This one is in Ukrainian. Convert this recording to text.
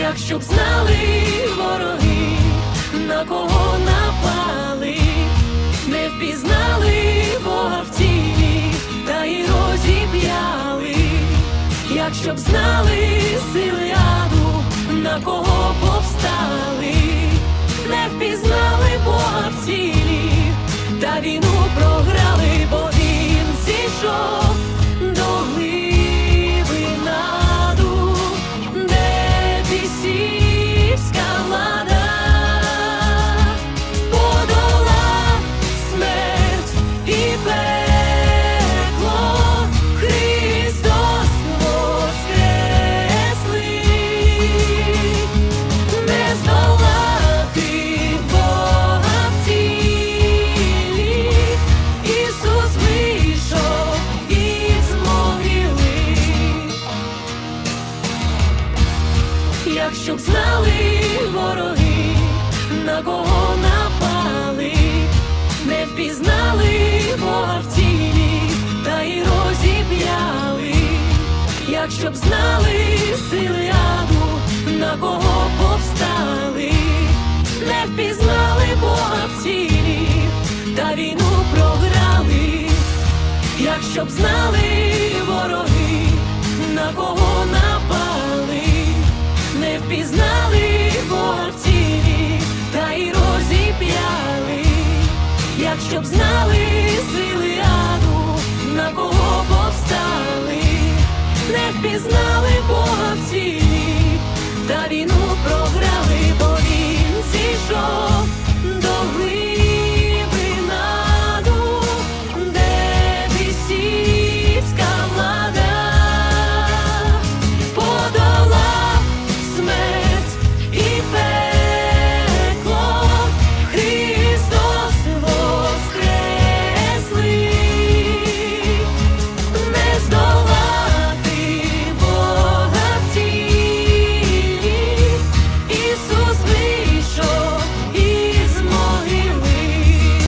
якщо б знали вороги, на кого напали, не впізнали Бога в тілі, та й розіп'яли, якщо б знали сили аду, на кого повстали, не впізнали Бога в тілі, та війну програли, бо він зійшов Якщо б знали вороги, на кого напали, не впізнали Бога в тілі, та й розіп'яли, якщо б знали сили аду, на кого повстали, не впізнали Бога в тілі, та війну програли, якщо б знали вороги, на кого. Знали вовців та й розіп'яли, якщо б знали сили аду, на кого повстали, не впізнали бога в цілі, та війну програли.